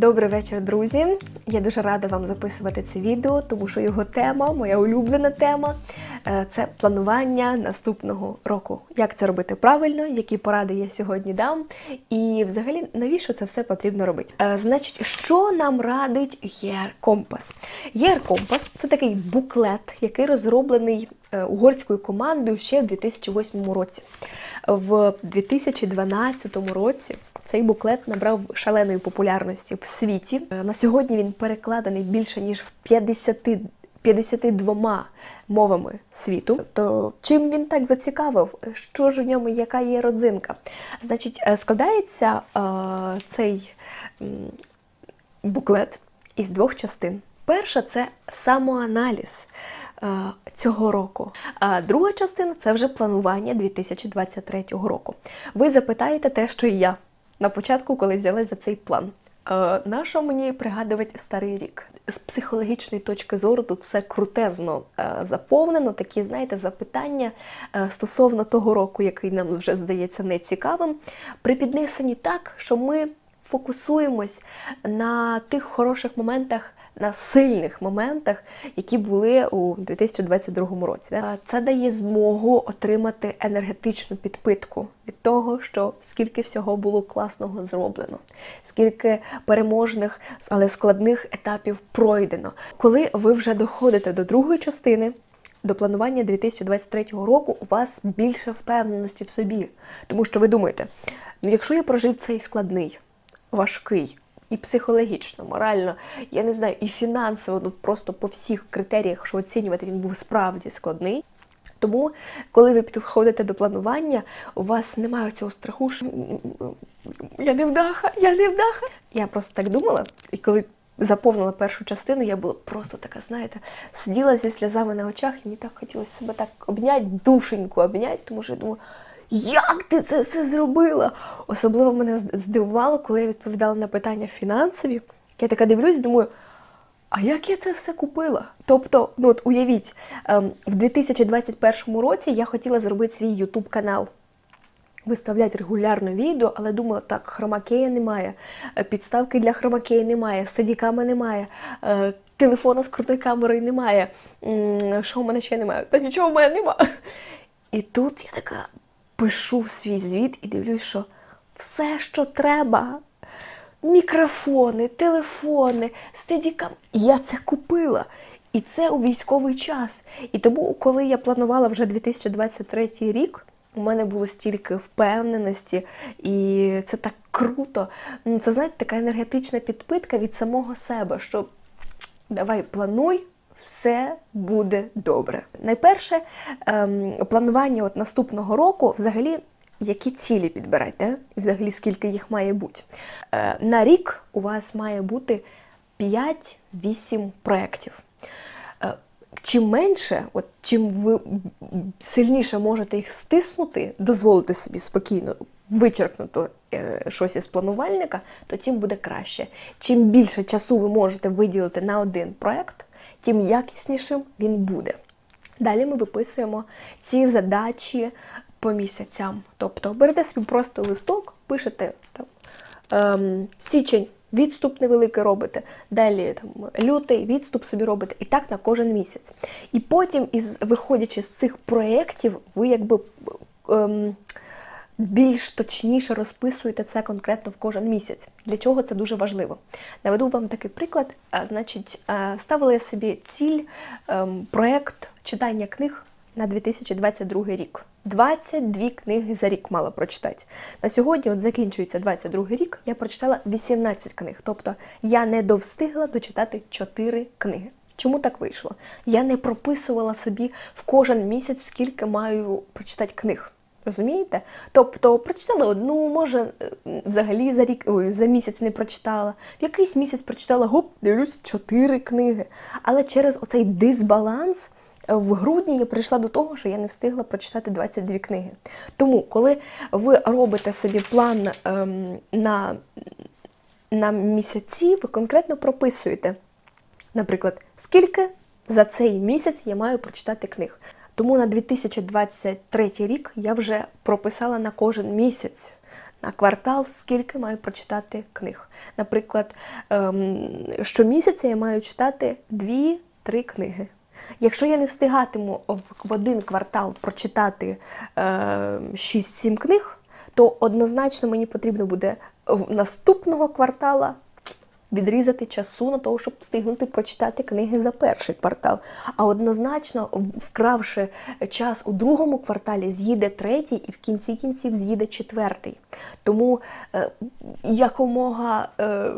Добрий вечір, друзі. Я дуже рада вам записувати це відео, тому що його тема, моя улюблена тема е, це планування наступного року. Як це робити правильно, які поради я сьогодні дам, і взагалі навіщо це все потрібно робити? Е, Значить, що нам радить ЄР Компас? ЄР Компас це такий буклет, який розроблений е, угорською командою ще в 2008 році. В 2012 році цей буклет набрав шаленої популярності в світі. Е, На сьогодні він перекладений більше ніж в 50, 52 мовами світу. То чим він так зацікавив? Що ж у ньому, яка є родзинка? Значить, е, складається е, цей буклет із двох частин. Перша це самоаналіз е, цього року. А друга частина це вже планування 2023 року. Ви запитаєте те, що і я на початку, коли взялась за цей план. Е, на що мені пригадувати старий рік? З психологічної точки зору тут все крутезно е, заповнено. Такі, знаєте, запитання е, стосовно того року, який нам вже здається нецікавим, припіднесені так, що ми фокусуємось на тих хороших моментах, на сильних моментах, які були у 2022 році. Це дає змогу отримати енергетичну підпитку від того, що скільки всього було класного зроблено, скільки переможних, але складних етапів пройдено. Коли ви вже доходите до другої частини. До планування 2023 року у вас більше впевненості в собі, тому що ви думаєте, ну якщо я прожив цей складний, важкий і психологічно, морально, я не знаю, і фінансово, ну просто по всіх критеріях, що оцінювати, він був справді складний. Тому, коли ви підходите до планування, у вас немає цього страху, що я не вдаха, я не вдаха. Я просто так думала, і коли заповнила першу частину, я була просто така, знаєте, сиділа зі сльозами на очах, і мені так хотілося себе так обняти, душеньку обняти, тому що я думаю, як ти це все зробила? Особливо мене здивувало, коли я відповідала на питання фінансові. Я така дивлюсь, думаю, а як я це все купила? Тобто, ну от уявіть, ем, в 2021 році я хотіла зробити свій YouTube канал. Виставляти регулярно відео, але думала, так, хромакея немає, е, підставки для хромакея немає, стадіками немає, е, телефона з крутою камерою немає. Що в мене ще немає? Та нічого в мене немає. І тут я така пишу свій звіт і дивлюсь, що все, що треба, мікрофони, телефони, стедікам, я це купила. І це у військовий час. І тому, коли я планувала вже 2023 рік, у мене було стільки впевненості, і це так круто. Ну, Це, знаєте, така енергетична підпитка від самого себе, що давай плануй, все буде добре. Найперше, ем, планування от наступного року взагалі. Які цілі підбирайте, і взагалі скільки їх має бути. Е, на рік у вас має бути 5-8 проєктів. Е, чим менше, от чим ви сильніше можете їх стиснути, дозволити собі спокійно вичеркнути е, щось із планувальника, то тим буде краще. Чим більше часу ви можете виділити на один проєкт, тим якіснішим він буде. Далі ми виписуємо ці задачі по місяцям. Тобто берете собі просто листок, пишете там ем, січень, відступ невеликий робите, далі там, лютий, відступ собі робите, і так на кожен місяць. І потім, із, виходячи з цих проєктів, ви якби ем, більш точніше розписуєте це конкретно в кожен місяць. Для чого це дуже важливо? Наведу вам такий приклад. Значить, ставила я собі ціль, ем, проєкт читання книг на 2022 рік. 22 книги за рік мала прочитати. На сьогодні, от закінчується 22 рік, я прочитала 18 книг. Тобто я не довстигла дочитати 4 книги. Чому так вийшло? Я не прописувала собі в кожен місяць, скільки маю прочитати книг. Розумієте? Тобто прочитала одну, може, е, взагалі за рік ой, за місяць не прочитала. В якийсь місяць прочитала гоп, дивлюсь, чотири книги. Але через оцей дисбаланс е, в грудні я прийшла до того, що я не встигла прочитати 22 книги. Тому, коли ви робите собі план ем, на, на місяці, ви конкретно прописуєте, наприклад, скільки за цей місяць я маю прочитати книг. Тому на 2023 рік я вже прописала на кожен місяць на квартал, скільки маю прочитати книг. Наприклад, ем, щомісяця я маю читати 2-3 книги. Якщо я не встигатиму в один квартал прочитати е, 6-7 книг, то однозначно мені потрібно буде в наступного квартала відрізати часу на того, щоб встигнути прочитати книги за перший квартал. А однозначно, вкравши час у другому кварталі, з'їде третій і в кінці кінців з'їде четвертий. Тому е, якомога. Е,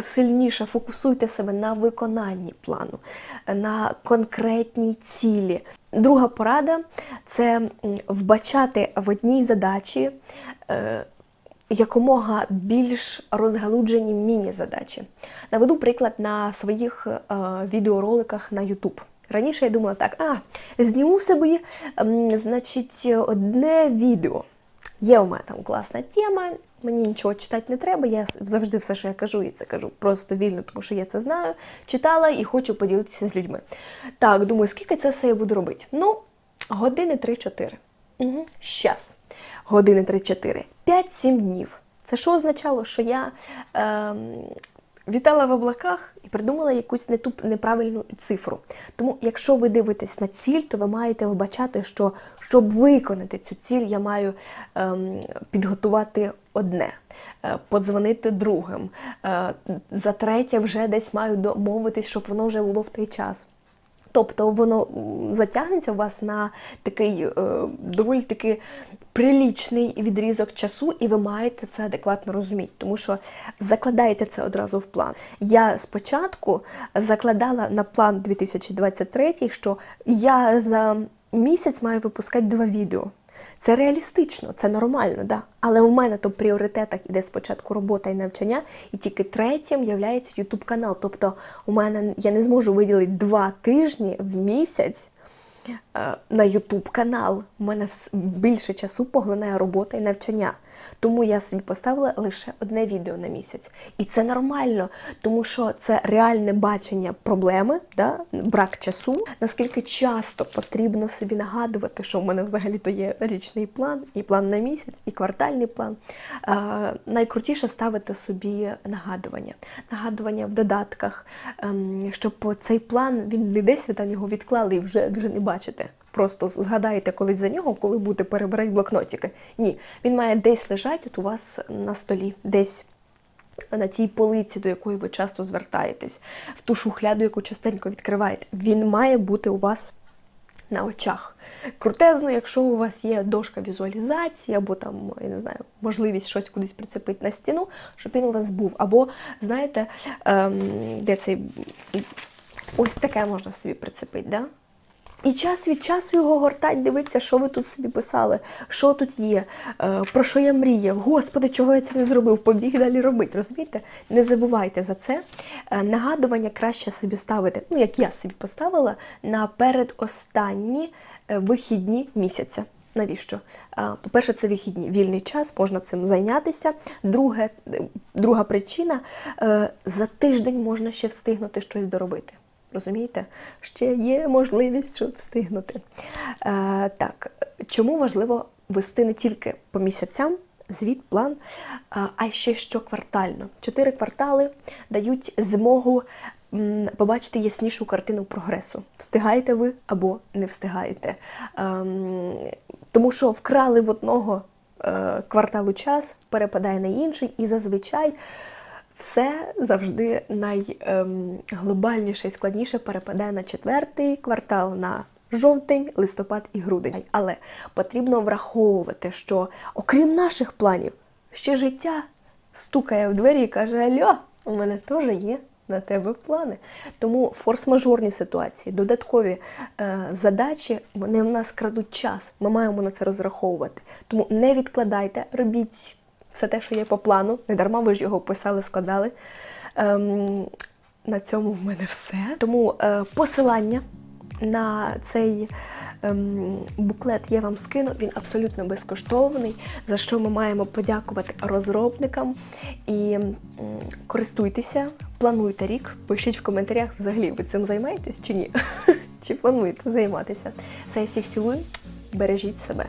сильніше фокусуйте себе на виконанні плану, на конкретній цілі. Друга порада це вбачати в одній задачі е, якомога більш розгалуджені міні-задачі. Наведу приклад на своїх е, відеороликах на YouTube. Раніше я думала так, а, зніму собі, м, значить, одне відео. Є у мене там класна тема, мені нічого читати не треба. Я завжди все, що я кажу, і це кажу просто вільно, тому що я це знаю, читала і хочу поділитися з людьми. Так, думаю, скільки це все я буду робити? Ну, години 3-4. Угу. Щас. Години 3-4. 5-7 днів. Це що означало, що я ем, вітала в облаках і придумала якусь не ту неправильну цифру. Тому, якщо ви дивитесь на ціль, то ви маєте вбачати, що щоб виконати цю ціль, я маю ем, підготувати одне. е, Подзвонити другим. Е, За третє вже десь маю домовитись, щоб воно вже було в той час. Тобто воно затягнеться у вас на такий е, доволі таки прилічний відрізок часу, і ви маєте це адекватно розуміти, тому що закладаєте це одразу в план. Я спочатку закладала на план 2023, що я за місяць маю випускати два відео. Це реалістично, це нормально, да. Але у мене то в пріоритетах іде спочатку робота і навчання, і тільки третім є YouTube канал. Тобто у мене я не зможу виділити два тижні в місяць на YouTube канал. У мене більше часу поглинає робота і навчання. Тому я собі поставила лише одне відео на місяць. І це нормально, тому що це реальне бачення проблеми, да? брак часу. Наскільки часто потрібно собі нагадувати, що в мене взагалі-то є річний план, і план на місяць, і квартальний план. Е, найкрутіше ставити собі нагадування. Нагадування в додатках, ем, щоб цей план він не десь ви там його відклали і вже, вже не бачите. Просто згадаєте колись за нього, коли будете перебирати блокнотики. Ні, він має десь лежати от у вас на столі, десь на тій полиці, до якої ви часто звертаєтесь, в ту шухляду, яку частенько відкриваєте. Він має бути у вас на очах. Крутезно, якщо у вас є дошка візуалізації, або там, я не знаю, можливість щось кудись прицепити на стіну, щоб він у вас був. Або, знаєте, ем, де цей ось таке можна собі прицепити, да? І час від часу його гортать, дивитися, що ви тут собі писали, що тут є, е, про що я мріяв. Господи, чого я це не зробив? Побіг далі робити. Розумієте? Не забувайте за це. Е, Нагадування краще собі ставити, ну як я собі поставила, на передостанні е, вихідні місяця. Навіщо? По-перше, це вихідні, вільний час, можна цим зайнятися. Друге, друга причина за тиждень можна ще встигнути щось доробити. Розумієте? Ще є можливість щоб встигнути. Е, так, чому важливо вести не тільки по місяцям звіт, план, а ще щоквартально. Чотири квартали дають змогу побачити яснішу картину прогресу. Встигаєте ви або не встигаєте. Ем, тому що вкрали в одного е, кварталу час, перепадає на інший, і зазвичай все завжди найглобальніше і складніше перепадає на четвертий квартал, на жовтень, листопад і грудень. Але потрібно враховувати, що окрім наших планів, ще життя стукає в двері і каже: Альо, у мене теж є. На тебе плани. Тому форс-мажорні ситуації, додаткові е, задачі, вони в нас крадуть час. Ми маємо на це розраховувати. Тому не відкладайте, робіть все те, що є по плану. Не дарма ви ж його писали, складали. Ем, на цьому в мене все. Тому е, посилання на цей ем, буклет я вам скину. Він абсолютно безкоштовний, за що ми маємо подякувати розробникам. І м, користуйтеся, плануйте рік. Пишіть в коментарях, взагалі ви цим займаєтесь чи ні? Чи плануєте займатися? Все, я всіх цілую, бережіть себе.